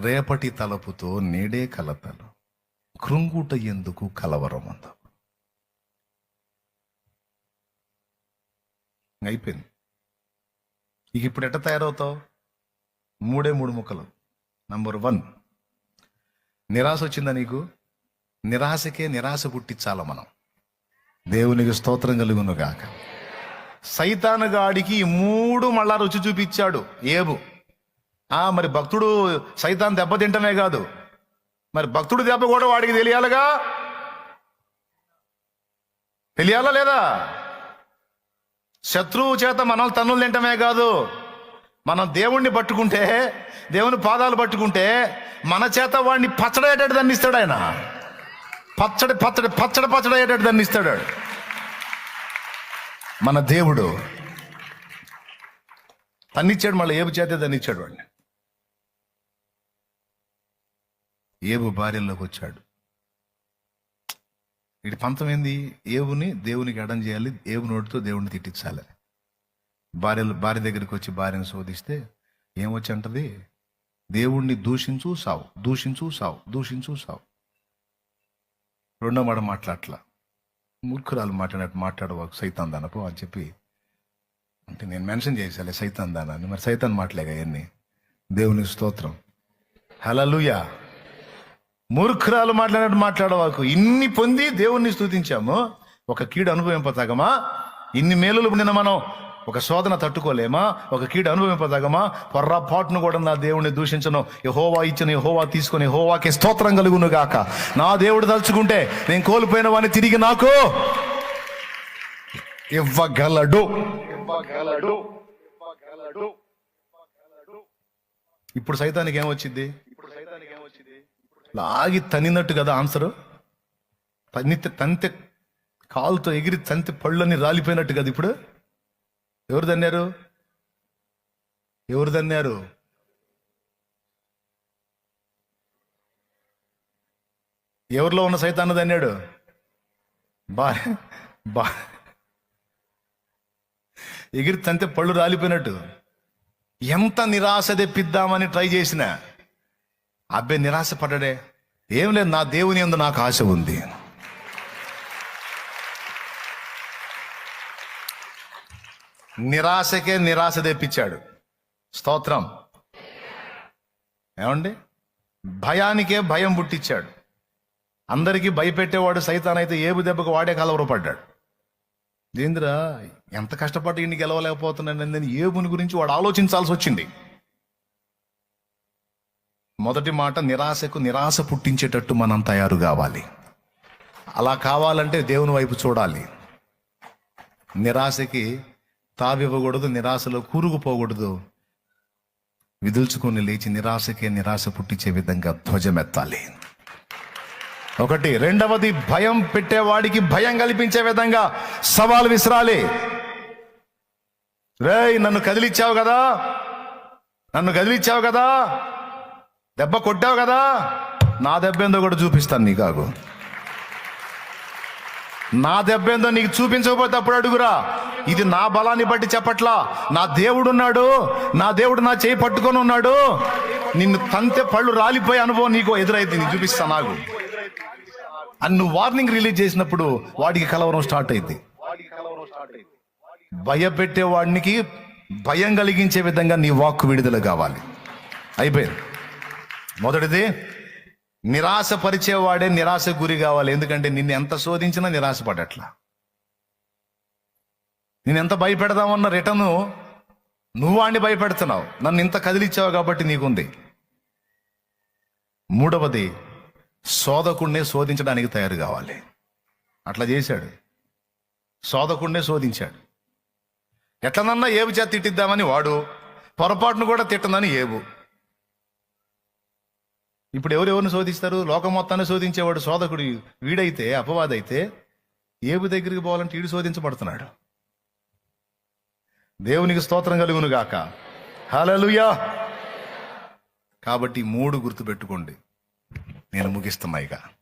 రేపటి తలపుతో నేడే కలతలు. కృంగుట ఎందుకు కలవరమంద? అయిపోయింది. ఇక ఇప్పుడు ఎట్ట తయారవుతావు? మూడే మూడు ముక్కలు. నంబర్ వన్ నిరాశ వచ్చిందా నీకు? నిరాశకే నిరాశ పుట్టించాల మనం. దేవునికి స్తోత్రం కలుగును గాక. సైతాను గాడికి ఈ మూడు మళ్ళా రుచి చూపించాడు. ఏబు. ఆ మరి భక్తుడు సైతాన్ దెబ్బ తింటమే కాదు. మరి భక్తుడు దెబ్బ కూడా వాడికి తెలియాలిగా? తెలియాలా లేదా? శత్రువు చేత మనం తన్నులు తింటమే కాదు. మనం దేవుణ్ణి పట్టుకుంటే దేవుని పాదాలు పట్టుకుంటే మన చేత వాడిని పచ్చడేటట్టు దాన్ని ఇస్తాడు ఆయన. పచ్చడి పచ్చడి పచ్చడి పచ్చడి అయ్యేటట్టు ఇస్తాడు వాడు. మన దేవుడు. తన్నిచ్చాడు మళ్ళీ ఏపు చేతే తన్నిచ్చాడు ఇచ్చాడు వాడిని. ఏబు భార్యలోకి వచ్చాడు. ఇటు పంతం ఏంది? ఏవుని దేవునికి అడం చేయాలి ఏవు నోటితో దేవుడిని తిట్టించాలి. భార్యలు భార్య దగ్గరికి వచ్చి భార్యను శోధిస్తే ఏమొచ్చి అంటది దేవుణ్ణి దూషించు సావు. దూషించు సావు. దూషించు సావు. రెండో మాట మాట్లాడట్లా. మూర్ఖురాలు మాట్లాడినట్టు మాట్లాడవాకు సైతాన్ దానపు అని చెప్పి అంటే నేను మెన్షన్ చేసాలే సైతాన్ దానాన్ని. మరి సైతాన్ మాటలేగా అవన్నీ దేవుని స్తోత్రం. హలలుయా మూర్ఖురాలు మాట్లాడినట్టు మాట్లాడవాకు. ఇన్ని పొంది దేవుణ్ణి స్తుతించాము. ఒక కీడు అనుభవింపతగమా? ఇన్ని మేలులు నిన్న మనం ఒక శోధన తట్టుకోలేమా? ఒక కీడు అనుభవింపదగమా పొర్రాపాటును కూడా నా దేవుణ్ణి దూషించను. యహోవా ఇచ్చిన యహోవా తీసుకుని యహోవాకి స్తోత్రం కలుగును గాక నా దేవుడు తలుచుకుంటే నేను కోల్పోయిన వాడిని తిరిగి నాకు ఇవ్వగలడు. ఇప్పుడు సైతానికి ఏమొచ్చింది లాగి తనినట్టు కదా ఆన్సరు? తన్నితే తంతె కాలుతో ఎగిరి తంతి పళ్ళని రాలిపోయినట్టు కదా ఇప్పుడు? ఎవరు దన్నారు ఎవరు దన్నారు ఎవరిలో ఉన్న సైతాన్ని దన్నాడు బా బా. ఎగిరి తంతే పళ్ళు రాలిపోయినట్టు. ఎంత నిరాశ తెప్పిద్దామని ట్రై చేసినా? అబ్బాయి నిరాశపడ్డాడే ఏం లేదు నా దేవుని ఎందు నాకు ఆశ ఉంది. నిరాశకే నిరాశ తెప్పించాడు. స్తోత్రం. ఏమండి? భయానికే భయం పుట్టించాడు. అందరికీ భయపెట్టేవాడు సైతానైతే ఏబు దెబ్బకు వాడే కలవరపడ్డాడు దేంద్రా ఎంత కష్టపడి ఇంటికి గెలవలేకపోతున్నాను నేను ఏబుని గురించి వాడు ఆలోచించాల్సి వచ్చింది. మొదటి మాట నిరాశకు నిరాశ పుట్టించేటట్టు మనం తయారు కావాలి. అలా కావాలంటే దేవుని వైపు చూడాలి. నిరాశకి తావివ్వకూడదు నిరాశలో కూరుకుపోకూడదు. విదుల్చుకొని లేచి నిరాశకే నిరాశ పుట్టించే విధంగా ధ్వజమెత్తాలి. ఒకటి రెండవది భయం పెట్టేవాడికి భయం కల్పించే విధంగా సవాలు విసిరాలి. రేయ్ నన్ను కదిలిచ్చావు కదా? నన్ను కదిలిచ్చావు కదా? దెబ్బ కొట్టావు కదా? నా దెబ్బ ఏందో కూడా చూపిస్తాను నీకు కాకు నా దెబ్బ ఏందో నీకు చూపించకపోతే అప్పుడు అడుగురా. ఇది నా బలాన్ని బట్టి చెప్పట్లా. నా దేవుడు ఉన్నాడు. నా దేవుడు నా చేయి పట్టుకొని ఉన్నాడు. నిన్ను తంతె పళ్ళు రాలిపోయే అనుభవం నీకు ఎదురైంది నీకు చూపిస్తా నాకు అని నువ్వు వార్నింగ్ రిలీజ్ చేసినప్పుడు వాడికి కలవరం స్టార్ట్ అయింది. భయపెట్టే వాడికి భయం కలిగించే విధంగా నీ వాక్కు విడుదల కావాలి. అయిపోయింది. మొదటిది నిరాశపరిచేవాడే నిరాశ గురి కావాలి. ఎందుకంటే నిన్ను ఎంత శోధించినా నిరాశపడట్లా. నేను ఎంత భయపెడదామన్న రిటర్ను నువ్వు వాడిని భయపెడుతున్నావు. నన్ను ఇంత కదిలిచ్చావు కాబట్టి నీకుంది. మూడవది శోధకుణ్ణే శోధించడానికి తయారు కావాలి. అట్లా చేశాడు. శోధకుణ్ణే శోధించాడు. ఎట్లనన్నా ఏబు చేత తిట్టిద్దామని వాడు పొరపాటును కూడా తిట్టనని ఏబు. ఇప్పుడు ఎవరెవరిని శోధిస్తారు? లోకం మొత్తాన్ని శోధించేవాడు శోధకుడు వీడైతే అపవాదైతే ఏబు దగ్గరికి పోవాలంటే వీడు శోధించబడుతున్నాడు. దేవునికి స్తోత్రం కలుగును గాక. హలలుయా కాబట్టి మూడు మూడు గుర్తుపెట్టుకోండి. నేను ముగిస్తున్నా ఇక.